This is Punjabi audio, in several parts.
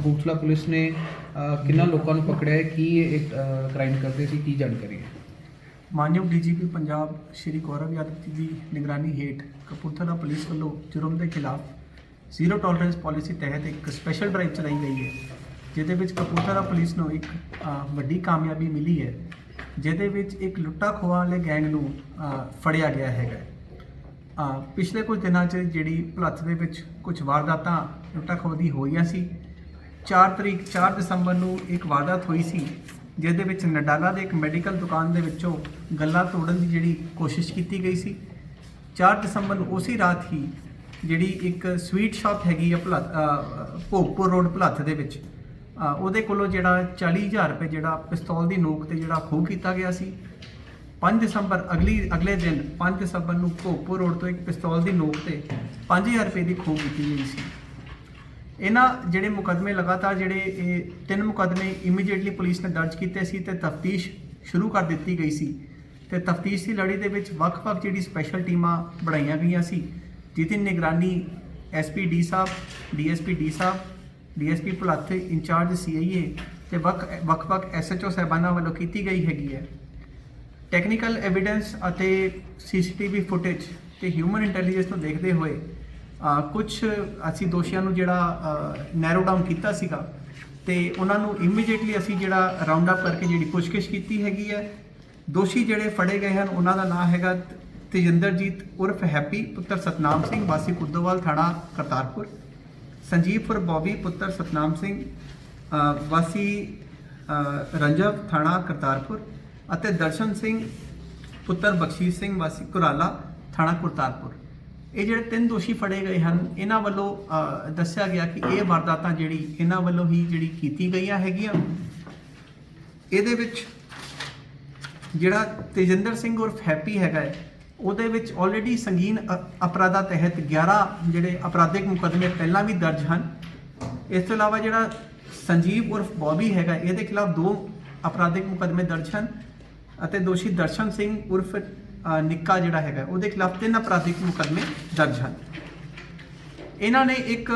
ਕਪੂਰਥਲਾ ਪੁਲਿਸ ਨੇ ਕਿੰਨਾ ਲੋਕਾਂ ਨੂੰ ਪਕੜਿਆ ਹੈ, ਕੀ ਇਹ ਕ੍ਰਾਈਮ ਕਰਦੇ ਸੀ, ਕੀ ਜਾਣਕਾਰੀ ਹੈ? ਮਾਨਯੋਗ ਡੀਜੀਪੀ ਪੰਜਾਬ ਸ਼੍ਰੀ ਗੌਰਵ ਯਾਦਵ ਜੀ ਦੀ ਨਿਗਰਾਨੀ ਹੇਠ ਕਪੂਰਥਲਾ ਪੁਲਿਸ ਵੱਲੋਂ ਜੁਰਮ ਦੇ ਖਿਲਾਫ ਜ਼ੀਰੋ ਟੋਲਰੈਂਸ ਪਾਲਿਸੀ ਤਹਿਤ ਇੱਕ ਸਪੈਸ਼ਲ ਡਰਾਈਵ ਚਲਾਈ ਗਈ ਹੈ, ਜਿਹਦੇ ਵਿੱਚ ਕਪੂਰਥਲਾ ਪੁਲਿਸ ਨੂੰ ਇੱਕ ਵੱਡੀ ਕਾਮਯਾਬੀ ਮਿਲੀ ਹੈ, ਜਿਹਦੇ ਵਿੱਚ ਇੱਕ ਲੁੱਟਾ ਖੋਹਾਂ ਵਾਲੇ ਗੈਂਗ ਨੂੰ ਫੜਿਆ ਗਿਆ ਹੈਗਾ ਪਿਛਲੇ ਕੁਝ ਦਿਨਾਂ 'ਚ ਜਿਹੜੀ ਭਲੱਥ ਦੇ ਵਿੱਚ ਕੁਝ ਵਾਰਦਾਤਾਂ ਲੁੱਟਾ ਖੋਹ ਦੀ ਹੋਈਆਂ ਸੀ 4 ਤਰੀਕ 4 ਦਸੰਬਰ ਨੂੰ ਇੱਕ ਵਾਰਦਾਤ ਹੋਈ ਸੀ, ਜਿਹਦੇ ਵਿੱਚ ਨਡਾਲਾ ਦੇ ਇੱਕ ਮੈਡੀਕਲ ਦੁਕਾਨ ਦੇ ਵਿੱਚੋਂ ਗੱਲਾਂ ਤੋੜਨ ਦੀ ਜਿਹੜੀ ਕੋਸ਼ਿਸ਼ ਕੀਤੀ ਗਈ ਸੀ। 4 ਦਸੰਬਰ ਨੂੰ ਉਸੇ ਰਾਤ ਹੀ ਜਿਹੜੀ ਇੱਕ ਸਵੀਟ ਸ਼ਾਪ ਹੈਗੀ ਆ ਭਲੱਥ ਭੋਗਪੁਰ ਰੋਡ ਭਲੱਥ ਦੇ ਵਿੱਚ ਉਹਦੇ ਕੋਲੋਂ ਜਿਹੜਾ 40000 ਰੁਪਏ ਜਿਹੜਾ ਪਿਸਤੌਲ ਦੀ ਨੋਕ ਤੇ ਜਿਹੜਾ ਖੋਹ ਕੀਤਾ ਗਿਆ ਸੀ। 5 ਦਸੰਬਰ, ਅਗਲੀ, ਅਗਲੇ ਦਿਨ 5 ਦਸੰਬਰ ਨੂੰ ਭੋਗਪੁਰ ਰੋਡ ਤੋਂ ਇੱਕ ਪਿਸਤੌਲ ਦੀ ਨੋਕ ਤੇ 5000 ਰੁਪਏ ਦੀ ਖੋਹ ਕੀਤੀ ਗਈ ਸੀ। ਇਹਨਾਂ ਜਿਹੜੇ ਮੁਕਦਮੇ ਲਗਾਤਾਰ ਜਿਹੜੇ ਇਹ ਤਿੰਨ ਮੁਕਦਮੇ ਇਮੀਡੀਏਟਲੀ ਪੁਲਿਸ ਨੇ ਦਰਜ ਕੀਤੇ ਸੀ ਤੇ ਤਫਤੀਸ਼ ਸ਼ੁਰੂ ਕਰ ਦਿੱਤੀ ਗਈ ਸੀ। ਤੇ ਤਫਤੀਸ਼ ਦੀ ਲੜੀ ਦੇ ਵਿੱਚ ਵੱਖ-ਵੱਖ ਜਿਹੜੀ ਸਪੈਸ਼ਲ ਟੀਮਾਂ ਬਣਾਈਆਂ ਗਈਆਂ ਸੀ। ਜਿਹਦੀ ਨਿਗਰਾਨੀ ਐਸਪੀ ਡੀ ਸਾਹਿਬ ਡੀਐਸਪੀ ਡੀ ਸਾਹਿਬ ਡੀਐਸਪੀ ਭੁਲੱਥ ਇੰਚਾਰਜ ਸੀਆਈਏ ਤੇ ਵੱਖ, ਵੱਖ-ਵੱਖ ਐਸਐਚਓ ਸਾਹਿਬਾਨਾਂ ਵੱਲੋਂ ਕੀਤੀ ਗਈ ਹੈਗੀ ਹੈ। ਟੈਕਨੀਕਲ ਐਵੀਡੈਂਸ ਅਤੇ ਸੀਸੀਟੀਵੀ ਫੁਟੇਜ ਤੇ ਹਿਊਮਨ ਇੰਟੈਲੀਜੈਂਸ ਨੂੰ ਦੇਖਦੇ ਹੋਏ ਕੁਝ ਅਸੀਂ ਦੋਸ਼ੀਆਂ ਨੂੰ ਜਿਹੜਾ ਨੈਰੋ ਡਾਊਨ ਕੀਤਾ ਸੀਗਾ ਤੇ ਉਹਨਾਂ ਨੂੰ ਇਮੀਡੀਏਟਲੀ ਅਸੀਂ ਜਿਹੜਾ ਰਾਉਂਡ ਅਪ ਕਰਕੇ ਜਿਹੜੀ ਪੁੱਛਗਿੱਛ ਕੀਤੀ ਹੈਗੀ ਹੈ। ਦੋਸ਼ੀ ਜਿਹੜੇ ਫੜੇ ਗਏ ਹਨ, ਉਹਨਾਂ ਦਾ ਨਾਮ ਹੈਗਾ ਤੇਜਿੰਦਰਜੀਤ ਉਰਫ ਹੈਪੀ ਪੁੱਤਰ ਸਤਨਾਮ ਸਿੰਘ, ਵਾਸੀ ਕੁੱਦੋਵਾਲ ਥਾਣਾ ਕਰਤਾਰਪੁਰ। ਸੰਜੀਵ ਪੁਰ ਬੌਬੀ ਪੁੱਤਰ ਸਤਨਾਮ ਸਿੰਘ ਵਾਸੀ ਰੰਜਵ ਥਾਣਾ ਕਰਤਾਰਪੁਰ ਅਤੇ ਦਰਸ਼ਨ ਸਿੰਘ ਪੁੱਤਰ ਬਖਸ਼ੀਸ਼ ਸਿੰਘ, ਵਾਸੀ ਕੁਰਾਲਾ ਥਾਣਾ ਕਰਤਾਰਪੁਰ। ਇਹ ਜਿਹੜੇ ਤਿੰਨ ਦੋਸ਼ੀ ਫੜੇ ਗਏ ਹਨ ਇਹਨਾਂ ਵੱਲੋਂ ਦੱਸਿਆ ਗਿਆ ਕਿ ਇਹ ਵਾਰਦਾਤਾਂ ਜਿਹੜੀ ਇਹਨਾਂ ਵੱਲੋਂ ਹੀ ਜਿਹੜੀ ਕੀਤੀ ਗਈਆਂ ਹੈਗੀਆਂ। ਇਹਦੇ ਵਿੱਚ ਜਿਹੜਾ ਤੇਜਿੰਦਰ ਸਿੰਘ ਉਰਫ ਹੈਪੀ ਹੈਗਾ ਹੈ, ਉਹਦੇ ਵਿੱਚ ਆਲਰੇਡੀ ਸੰਗੀਨ ਅ- ਅਪਰਾਧਾਂ ਤਹਿਤ 11 ਜਿਹੜੇ ਅਪਰਾਧਿਕ ਮੁਕੱਦਮੇ ਪਹਿਲਾਂ ਵੀ ਦਰਜ ਹਨ। ਇਸ ਤੋਂ ਇਲਾਵਾ ਜਿਹੜਾ ਸੰਜੀਵ ਉਰਫ ਬੌਬੀ ਹੈਗਾ ਇਹਦੇ ਖਿਲਾਫ ਦੋ ਅਪਰਾਧਿਕ ਮੁਕੱਦਮੇ ਦਰਜ ਹਨ ਅਤੇ ਦੋਸ਼ੀ ਦਰਸ਼ਨ ਸਿੰਘ ਉਰਫ ਨਿੱਕਾ ਜਿਹੜਾ ਹੈਗਾ, ਉਹਦੇ ਖਿਲਾਫ ਤਿੰਨ ਅਪਰਾਧਿਕ ਮੁਕੱਦਮੇ ਦਰਜ ਹਨ। ਇਹਨਾਂ ਨੇ ਇੱਕ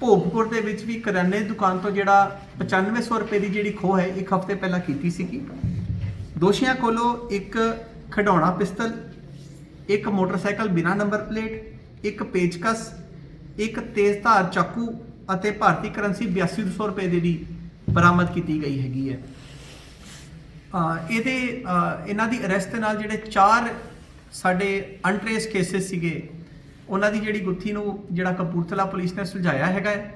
ਭੋਗਪੁਰ ਦੇ ਵਿੱਚ ਵੀ ਕਰਿਆਨੇ ਦੀ ਦੁਕਾਨ ਤੋਂ ਜਿਹੜਾ 9500 ਰੁਪਏ ਦੀ ਜਿਹੜੀ ਖੋਹ ਹੈ, ਇੱਕ ਹਫ਼ਤੇ ਪਹਿਲਾਂ ਕੀਤੀ ਸੀਗੀ। ਦੋਸ਼ੀਆਂ ਕੋਲੋਂ ਇੱਕ ਖਿਡੌਣਾ ਪਿਸਤਲ, ਇੱਕ ਮੋਟਰਸਾਈਕਲ ਬਿਨਾ ਨੰਬਰ ਪਲੇਟ, ਇੱਕ ਪੇਚਕਸ, ਇੱਕ ਤੇਜ਼ਧਾਰ ਚਾਕੂ ਅਤੇ ਭਾਰਤੀ ਕਰੰਸੀ 8200 ਰੁਪਏ ਦੀ ਬਰਾਮਦ ਕੀਤੀ ਗਈ ਹੈਗੀ ਹੈ। ਇਹਦੇ ਇਹਨਾਂ ਦੀ ਅਰੈਸਟ ਦੇ ਨਾਲ ਜਿਹੜੇ ਚਾਰ ਸਾਡੇ ਅਨਟ੍ਰੇਸ ਕੇसेस ਸੀਗੇ ਉਹਨਾਂ ਦੀ ਜਿਹੜੀ ਗੁੱਥੀ ਨੂੰ ਜਿਹੜਾ ਕਪੂਰਥਲਾ ਪੁਲਿਸ ਨੇ ਸੁਲਝਾਇਆ ਹੈਗਾ ਹੈ।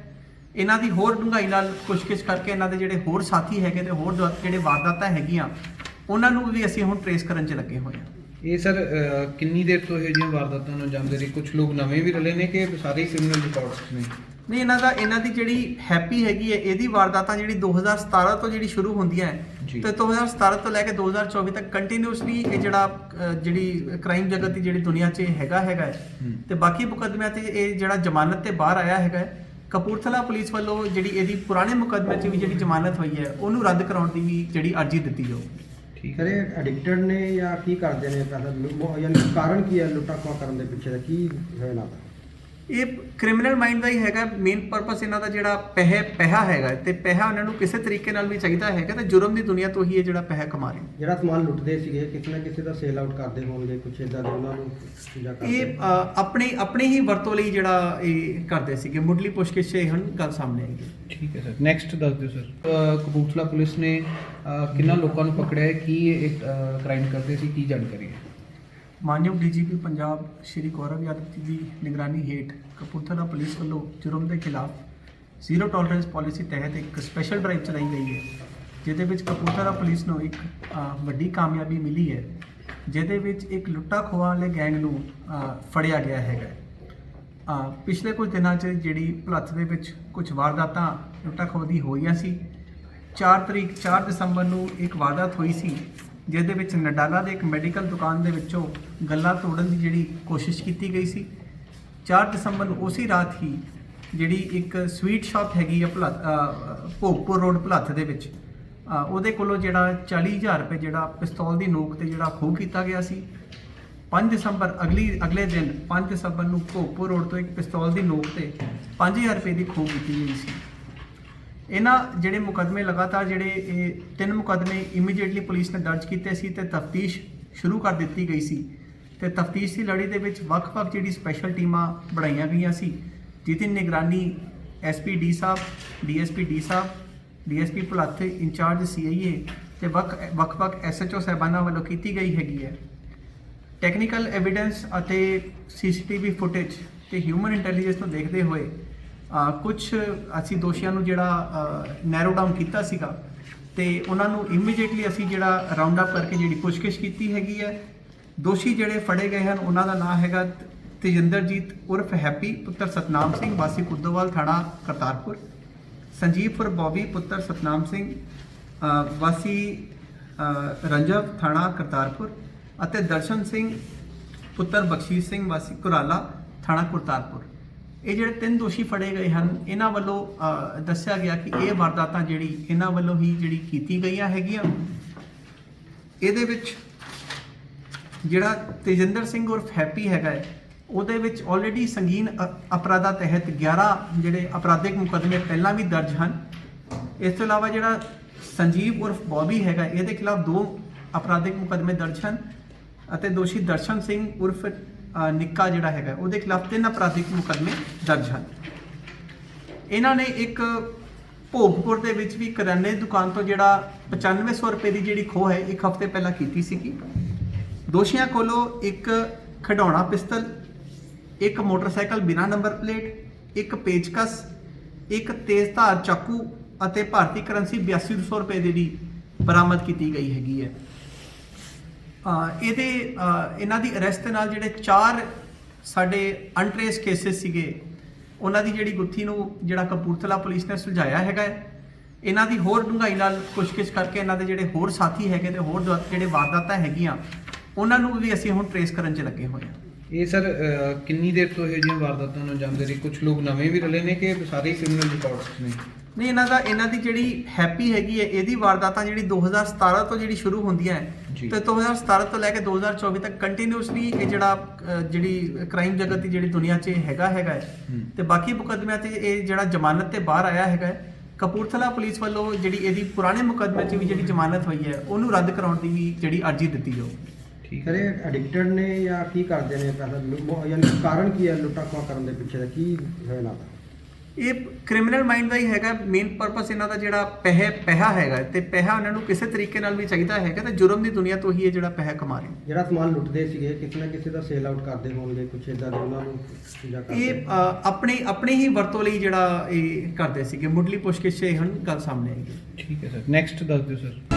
ਇਹਨਾਂ ਦੀ ਹੋਰ ਡੂੰਘਾਈ ਨਾਲ ਪੁੱਛਗਿੱਛ ਕਰਕੇ ਇਹਨਾਂ ਦੇ ਜਿਹੜੇ ਹੋਰ ਸਾਥੀ ਹੈਗੇ ਤੇ ਹੋਰ ਜਿਹੜੇ ਵਾਰਦਾਤਾਂ ਹੈਗੀਆਂ ਉਹਨਾਂ ਨੂੰ ਵੀ ਅਸੀਂ ਹੁਣ ਟਰੇਸ ਕਰਨ 'ਚ ਲੱਗੇ ਹੋਏ ਹਾਂ। ਇਹ ਸਰ ਕਿੰਨੀ ਦੇਰ ਤੋਂ ਇਹ ਜਿਹੀਆਂ ਵਾਰਦਾਤਾਂ ਨੂੰ ਅੰਜਾਮ ਦੇ ਰਹੇ? ਕੁਝ ਲੋਕ ਨਵੇਂ ਵੀ ਰਲੇ ਨੇ ਕਿ ਸਾਰੇ ਕ੍ਰਿਮੀਨਲ ਰਿਕਾਰਡਸ ਨੇ? ਨਹੀਂ ਇਹਨਾਂ ਦਾ ਇਹਨਾਂ ਦੀ ਜਿਹੜੀ ਹੈਪੀ ਹੈਗੀ ਹੈ ਇਹਦੀ ਵਾਰਦਾਤਾਂ ਜਿਹੜੀ 2017 ਤੋਂ ਜਿਹੜੀ ਸ਼ੁਰੂ ਹੁੰਦੀਆਂ ਹੈ। ਤੇ 2017 ਤੋਂ ਲੈ ਕੇ 2024 ਤੱਕ ਕੰਟੀਨਿਊਸਲੀ ਇਹ ਜਿਹੜਾ ਜਿਹੜੀ ਕ੍ਰਾਈਮ ਜਗਤ ਦੀ ਜਿਹੜੀ ਦੁਨੀਆ 'ਚ ਹੈਗਾ ਹੈਗਾ ਹੈ। ਹੂੰ। ਤੇ ਬਾਕੀ ਮੁਕੱਦਮਿਆਂ ਤੇ ਇਹ ਜਿਹੜਾ ਜ਼ਮਾਨਤ ਤੇ ਬਾਹਰ ਆਇਆ ਹੈਗਾ ਹੈ ਕਪੂਰਥਲਾ ਪੁਲਿਸ ਵੱਲੋਂ ਜਿਹੜੀ ਇਹਦੀ ਪੁਰਾਣੇ ਮੁਕੱਦਮੇ 'ਚ ਵੀ ਜਿਹੜੀ ਜ਼ਮਾਨਤ ਹੋਈ ਹੈ ਉਹਨੂੰ ਰੱਦ ਕਰਾਉਣ ਦੀ ਵੀ ਜਿਹੜੀ ਅਰਜ਼ੀ ਦਿੱਤੀ ਜਾਊ। ਠੀਕ। ਇਹ ਐਡਿਕਟਡ ਨੇ ਜਾਂ ਕੀ ਕਰਦੇ ਨੇ? ਪੈਸਾ ਲੁ- ਯਾਨੀ ਕਾਰਨ ਕੀ ਹੈ ਲੁੱਟਾ ਖੋਹ ਕਰਨ ਦੇ ਪਿੱਛੇ ਦਾ? ਕੀ ਹੈ ਇਹਨਾਂ ਦਾ? ਇਹ ਕ੍ਰਿਮੀਨਲ ਮਾਈਂਡ ਦਾ ਹੀ ਹੈਗਾ ਮੇਨ ਪਰਪਸ ਇਹਨਾਂ ਦਾ ਜਿਹੜਾ ਪੈਸੇ ਪੈਸਾ ਹੈਗਾ ਤੇ ਪੈਸਾ ਉਹਨਾਂ ਨੂੰ ਕਿਸੇ ਤਰੀਕੇ ਨਾਲ ਵੀ ਚਾਹੀਦਾ ਹੈਗਾ ਤੇ ਜੁਰਮ ਦੀ ਦੁਨੀਆ ਤੋਂ ਹੀ ਇਹ ਜਿਹੜਾ ਪੈਸਾ ਕਮਾ ਰਹੇ ਜਿਹੜਾ ਸਮਾਨ ਲੁੱਟਦੇ ਸੀਗੇ ਕਿਸੇ ਨਾ ਕਿਸੇ ਦਾ ਸੇਲ ਆਊਟ ਕਰਦੇ ਹੋਣਗੇ ਕੁਛ ਇਦਾਂ ਦੇ ਉਹਨਾਂ ਨੂੰ ਜਾਂ ਕਰਦੇ ਇਹ ਆਪਣੀ ਆਪਣੀ ਹੀ ਵਰਤੋਂ ਲਈ ਜਿਹੜਾ ਇਹ ਕਰਦੇ ਸੀਗੇ। ਮੁੱਢਲੀ ਪੁੱਛਗਿੱਛ 'ਚ ਇਹ ਹੁਣ ਗੱਲ ਸਾਹਮਣੇ ਆਈ ਹੈ ਠੀਕ ਹੈ ਸਰ ਨੈਕਸਟ ਦੱਸ ਦਿਓ ਸਰ। ਕਪੂਰਥਲਾ ਪੁਲਿਸ ਨੇ ਕਿੰਨਾ ਲੋਕਾਂ ਨੂੰ ਪਕੜਿਆ ਹੈ ਕੀ ਇਹ ਕ੍ਰਾਈਮ ਕਰਦੇ ਸੀ ਕੀ ਜਾਣਕਾਰੀ ਹੈ? ਮਾਨਯੋਗ ਡੀਜੀਪੀ ਪੰਜਾਬ ਸ਼੍ਰੀ ਗੌਰਵ ਯਾਦਵ ਜੀ ਦੀ ਨਿਗਰਾਨੀ ਹੇਠ ਕਪੂਰਥਲਾ ਪੁਲਿਸ ਵੱਲੋਂ ਜੁਰਮ ਦੇ ਖਿਲਾਫ ਜ਼ੀਰੋ ਟੋਲਰੈਂਸ ਪਾਲਿਸੀ ਤਹਿਤ ਇੱਕ ਸਪੈਸ਼ਲ ਡਰਾਈਵ ਚਲਾਈ ਗਈ ਹੈ, ਜਿਹਦੇ ਵਿੱਚ ਕਪੂਰਥਲਾ ਪੁਲਿਸ ਨੂੰ ਇੱਕ ਵੱਡੀ ਕਾਮਯਾਬੀ ਮਿਲੀ ਹੈ, ਜਿਹਦੇ ਵਿੱਚ ਇੱਕ ਲੁੱਟਾ ਖੋਹਾਂ ਵਾਲੇ ਗੈਂਗ ਨੂੰ ਫੜਿਆ ਗਿਆ ਹੈਗਾ ਪਿਛਲੇ ਕੁਝ ਦਿਨਾਂ 'ਚ ਜਿਹੜੀ ਭਲੱਥ ਦੇ ਵਿੱਚ ਕੁਝ ਵਾਰਦਾਤਾਂ ਲੁੱਟਾ ਖੋਹ ਦੀ ਹੋਈਆਂ ਸੀ 4 ਤਰੀਕ 4 ਦਸੰਬਰ ਨੂੰ ਇੱਕ ਵਾਰਦਾਤ ਹੋਈ ਸੀ ਜਿਹਦੇ ਵਿੱਚ ਨਡਾਲਾ ਦੇ ਇੱਕ ਮੈਡੀਕਲ ਦੁਕਾਨ ਦੇ ਵਿੱਚੋਂ ਗੱਲਾਂ ਤੋੜਨ ਦੀ ਜਿਹੜੀ ਕੋਸ਼ਿਸ਼ ਕੀਤੀ ਗਈ ਸੀ। 4 ਦਸੰਬਰ ਨੂੰ ਉਸੇ ਰਾਤ ਹੀ ਜਿਹੜੀ ਇੱਕ ਸਵੀਟ ਸ਼ਾਪ ਹੈਗੀ ਆ ਭਲੱਥ ਭੋਗਪੁਰ ਰੋਡ ਭਲੱਥ ਦੇ ਵਿੱਚ ਉਹਦੇ ਕੋਲੋਂ ਜਿਹੜਾ 40000 ਰੁਪਏ ਜਿਹੜਾ ਪਿਸਤੌਲ ਦੀ ਨੋਕ ਤੇ ਜਿਹੜਾ ਖੋਹ ਕੀਤਾ ਗਿਆ ਸੀ। 5 ਦਸੰਬਰ ਅਗਲੀ, ਅਗਲੇ ਦਿਨ 5 ਦਸੰਬਰ ਨੂੰ ਭੋਗਪੁਰ ਰੋਡ ਤੋਂ ਇੱਕ ਪਿਸਤੌਲ ਦੀ ਨੋਕ ਤੇ 5000 ਰੁਪਏ ਦੀ ਖੋਹ ਕੀਤੀ ਗਈ ਸੀ। ਇਹਨਾਂ ਜਿਹੜੇ ਮੁਕਦਮੇ ਲਗਾਤਾਰ ਜਿਹੜੇ ਇਹ ਤਿੰਨ ਮੁਕਦਮੇ ਇਮੀਡੀਏਟਲੀ ਪੁਲਿਸ ਨੇ ਦਰਜ ਕੀਤੇ ਸੀ ਤੇ ਤਫਤੀਸ਼ ਸ਼ੁਰੂ ਕਰ ਦਿੱਤੀ ਗਈ ਸੀ। ਤੇ ਤਫਤੀਸ਼ ਦੀ ਲੜੀ ਦੇ ਵਿੱਚ ਵੱਖ-ਵੱਖ ਜਿਹੜੀ ਸਪੈਸ਼ਲ ਟੀਮਾਂ ਬਣਾਈਆਂ ਗਈਆਂ ਸੀ। ਜਿਹਦੀ ਨਿਗਰਾਨੀ ਐਸਪੀ ਡੀ ਸਾਹਿਬ ਡੀਐਸਪੀ ਡੀ ਸਾਹਿਬ ਡੀਐਸਪੀ ਭੁਲੱਥ ਇੰਚਾਰਜ ਸੀਆਈਏ ਤੇ ਵੱਖ, ਵੱਖ-ਵੱਖ ਐਸਐਚਓ ਸਾਹਿਬਾਨਾਂ ਵੱਲੋਂ ਕੀਤੀ ਗਈ ਹੈਗੀ ਹੈ। ਟੈਕਨੀਕਲ ਐਵੀਡੈਂਸ ਅਤੇ ਸੀਸੀਟੀਵੀ ਫੁਟੇਜ ਤੇ ਹਿਊਮਨ ਇੰਟੈਲੀਜੈਂਸ ਨੂੰ ਦੇਖਦੇ ਹੋਏ ਕੁਝ ਅਸੀਂ ਦੋਸ਼ੀਆਂ ਨੂੰ ਜਿਹੜਾ ਨੈਰੋ ਡਾਊਨ ਕੀਤਾ ਸੀਗਾ ਤੇ ਉਹਨਾਂ ਨੂੰ ਇਮੀਡੀਏਟਲੀ ਅਸੀਂ ਜਿਹੜਾ ਰਾਉਂਡ ਅਪ ਕਰਕੇ ਜਿਹੜੀ ਪੁੱਛਗਿੱਛ ਕੀਤੀ ਹੈਗੀ ਹੈ। ਦੋਸ਼ੀ ਜਿਹੜੇ ਫੜੇ ਗਏ ਹਨ, ਉਹਨਾਂ ਦਾ ਨਾਮ ਹੈਗਾ ਤੇਜਿੰਦਰਜੀਤ ਉਰਫ ਹੈਪੀ ਪੁੱਤਰ ਸਤਨਾਮ ਸਿੰਘ, ਵਾਸੀ ਕੁੱਦੋਵਾਲ ਥਾਣਾ ਕਰਤਾਰਪੁਰ। ਸੰਜੀਵ ਪੁਰ ਬੌਬੀ ਪੁੱਤਰ ਸਤਨਾਮ ਸਿੰਘ ਵਾਸੀ ਰੰਜਵ ਥਾਣਾ ਕਰਤਾਰਪੁਰ ਅਤੇ ਦਰਸ਼ਨ ਸਿੰਘ ਪੁੱਤਰ ਬਖਸ਼ੀਸ਼ ਸਿੰਘ, ਵਾਸੀ ਕੁਰਾਲਾ ਥਾਣਾ ਕਰਤਾਰਪੁਰ। ਇਹ ਜਿਹੜੇ ਤਿੰਨ ਦੋਸ਼ੀ ਫੜੇ ਗਏ ਹਨ ਇਹਨਾਂ ਵੱਲੋਂ ਦੱਸਿਆ ਗਿਆ ਕਿ ਇਹ ਵਾਰਦਾਤਾਂ ਜਿਹੜੀ ਇਹਨਾਂ ਵੱਲੋਂ ਹੀ ਜਿਹੜੀ ਕੀਤੀ ਗਈਆਂ ਹੈਗੀਆਂ। ਇਹਦੇ ਵਿੱਚ ਜਿਹੜਾ ਤੇਜਿੰਦਰ ਸਿੰਘ ਉਰਫ ਹੈਪੀ ਹੈਗਾ ਹੈ, ਉਹਦੇ ਵਿੱਚ ਆਲਰੇਡੀ ਸੰਗੀਨ ਅ- ਅਪਰਾਧਾਂ ਤਹਿਤ 11 ਜਿਹੜੇ ਅਪਰਾਧਿਕ ਮੁਕੱਦਮੇ ਪਹਿਲਾਂ ਵੀ ਦਰਜ ਹਨ। ਇਸ ਤੋਂ ਇਲਾਵਾ ਜਿਹੜਾ ਸੰਜੀਵ ਉਰਫ ਬੌਬੀ ਹੈਗਾ ਇਹਦੇ ਖਿਲਾਫ ਦੋ ਅਪਰਾਧਿਕ ਮੁਕੱਦਮੇ ਦਰਜ ਹਨ ਅਤੇ ਦੋਸ਼ੀ ਦਰਸ਼ਨ ਸਿੰਘ ਉਰਫ ਨਿੱਕਾ ਜਿਹੜਾ ਹੈਗਾ, ਉਹਦੇ ਖਿਲਾਫ ਤਿੰਨ ਅਪਰਾਧਿਕ ਮੁਕੱਦਮੇ ਦਰਜ ਹਨ। ਇਹਨਾਂ ਨੇ ਇੱਕ ਭੋਗਪੁਰ ਦੇ ਵਿੱਚ ਵੀ ਕਰਿਆਨੇ ਦੀ ਦੁਕਾਨ ਤੋਂ ਜਿਹੜਾ 9500 ਰੁਪਏ ਦੀ ਜਿਹੜੀ ਖੋਹ ਹੈ, ਇੱਕ ਹਫ਼ਤੇ ਪਹਿਲਾਂ ਕੀਤੀ ਸੀਗੀ। ਦੋਸ਼ੀਆਂ ਕੋਲੋਂ ਇੱਕ ਖਿਡੌਣਾ ਪਿਸਤਲ, ਇੱਕ ਮੋਟਰਸਾਈਕਲ ਬਿਨਾ ਨੰਬਰ ਪਲੇਟ, ਇੱਕ ਪੇਚਕਸ, ਇੱਕ ਤੇਜ਼ਧਾਰ ਚਾਕੂ ਅਤੇ ਭਾਰਤੀ ਕਰੰਸੀ 8200 ਰੁਪਏ ਦੀ ਬਰਾਮਦ ਕੀਤੀ ਗਈ ਹੈਗੀ ਹੈ। ਇਹਦੇ ਇਹਨਾਂ ਦੀ ਅਰੈਸਟ ਨਾਲ ਜਿਹੜੇ ਚਾਰ ਸਾਡੇ ਅਨਟ੍ਰੇਸ ਕੇਸਿਸ ਸੀਗੇ, ਉਹਨਾਂ ਦੀ ਜਿਹੜੀ ਗੁੱਥੀ ਨੂੰ ਜਿਹੜਾ ਕਪੂਰਥਲਾ ਪੁਲਿਸ ਨੇ ਸੁਲਝਾਇਆ ਹੈਗਾ ਹੈ। ਇਹਨਾਂ ਦੀ ਹੋਰ ਡੂੰਘਾਈ ਨਾਲ ਪੁੱਛਗਿੱਛ ਕਰਕੇ ਇਹਨਾਂ ਦੇ ਜਿਹੜੇ ਹੋਰ ਸਾਥੀ ਹੈਗੇ ਤੇ ਹੋਰ ਜੋ- ਜਿਹੜੇ ਵਾਰਦਾਤਾਂ ਹੈਗੀਆਂ, ਉਹਨਾਂ ਨੂੰ ਵੀ ਅਸੀਂ ਹੁਣ ਟਰੇਸ ਕਰਨ 'ਚ ਲੱਗੇ ਹੋਏ ਹਾਂ। ਇਹ ਸਰ ਕਿੰਨੀ ਦੇਰ ਤੋਂ ਇਹ ਜਿਹੀਆਂ ਵਾਰਦਾਤਾਂ ਨੂੰ ਅੰਜਾਮ ਦੇ ਰਹੇ ਕੁਝ ਲੋਕ ਨਵੇਂ ਵੀ ਰਲੇ ਨੇ ਕਿ ਸਾਰੇ ਕ੍ਰਿਮੀਨਲ ਰਿਕਾਰਡਸ ਨੇ ਨਹੀਂ ਇਹਨਾਂ ਦਾ ਇਹਨਾਂ ਦੀ ਜਿਹੜੀ ਹੈਪੀ ਹੈਗੀ ਹੈ ਇਹਦੀ ਵਾਰਦਾਤਾਂ ਜਿਹੜੀ 2017 ਤੋਂ ਜਿਹੜੀ ਸ਼ੁਰੂ ਹੁੰਦੀਆਂ ਹੈ। ਤੇ 2017 ਤੋਂ ਲੈ ਕੇ 2024 ਤੱਕ ਕੰਟੀਨਿਊਸਲੀ ਇਹ ਜਿਹੜਾ ਜਿਹੜੀ ਕ੍ਰਾਈਮ ਜਗਤ ਦੀ ਜਿਹੜੀ ਦੁਨੀਆ 'ਚ ਹੈਗਾ ਹੈਗਾ ਹੂੰ। ਤੇ ਬਾਕੀ ਮੁਕੱਦਮਿਆਂ ਤੇ ਇਹ ਜਿਹੜਾ ਜ਼ਮਾਨਤ ਤੇ ਬਾਹਰ ਆਇਆ ਹੈਗਾ ਹੈ ਕਪੂਰਥਲਾ ਪੁਲਿਸ ਵੱਲੋਂ ਜਿਹੜੀ ਇਹਦੀ ਪੁਰਾਣੇ ਮੁਕੱਦਮੇ 'ਚ ਵੀ ਜਿਹੜੀ ਜ਼ਮਾਨਤ ਹੋਈ ਹੈ ਉਹਨੂੰ ਰੱਦ ਕਰਾਉਣ ਦੀ ਵੀ ਜਿਹੜੀ ਅਰਜ਼ੀ ਦਿੱਤੀ ਜਾਊ ਠੀਕ ਸਰ ਇਹ ਐਡਿਕਟਡ ਨੇ ਜਾਂ ਕੀ ਕਰਦੇ ਨੇ ਪੈਸਾ? ਲੁ- ਯਾਨੀ ਕਿ ਕਾਰਨ ਕੀ ਹੈ ਲੁੱਟਾ ਖੋਹ ਕਰਨ ਦੇ ਪਿੱਛੇ? ਦਾ ਕੀ ਹੈ ਇਹਨਾਂ ਦਾ? ਇਹ ਕ੍ਰਿਮੀਨਲ ਮਾਈਂਡ ਦਾ ਹੀ ਹੈਗਾ। ਮੇਨ ਪਰਪਸ ਇਹਨਾਂ ਦਾ ਜਿਹੜਾ ਪੈਸੇ ਪੈਸਾ ਹੈਗਾ ਤੇ ਪੈਸਾ ਉਹਨਾਂ ਨੂੰ ਕਿਸੇ ਤਰੀਕੇ ਨਾਲ ਵੀ ਚਾਹੀਦਾ ਹੈਗਾ ਤੇ ਜੁਰਮ ਦੀ ਦੁਨੀਆ ਤੋਂ ਹੀ ਇਹ ਜਿਹੜਾ ਪੈਸਾ ਕਮਾ ਰਹੇ ਜਿਹੜਾ ਸਮਾਨ ਲੁੱਟਦੇ ਸੀਗੇ ਕਿਸੇ ਨਾ ਕਿਸੇ ਦਾ ਸੇਲ ਆਊਟ ਕਰਦੇ ਹੋਣਗੇ ਕੁਛ ਇਦਾਂ ਦੇ ਉਹਨਾਂ ਨੂੰ ਚੀਜ਼ਾਂ ਕਰਦੇ ਇਹ ਅ, ਆਪਣੀ ਆਪਣੀ ਹੀ ਵਰਤੋਂ ਲਈ ਜਿਹੜਾ ਇਹ ਕਰਦੇ ਸੀਗੇ। ਮੁੱਢਲੀ 'ਚ ਇਹ ਹੁਣ ਗੱਲ ਸਾਹਮਣੇ ਆਈ ਹੈ ਠੀਕ ਹੈ ਸਰ। ਨੈਕਸਟ ਦੱਸ ਦਿਓ ਸਰ।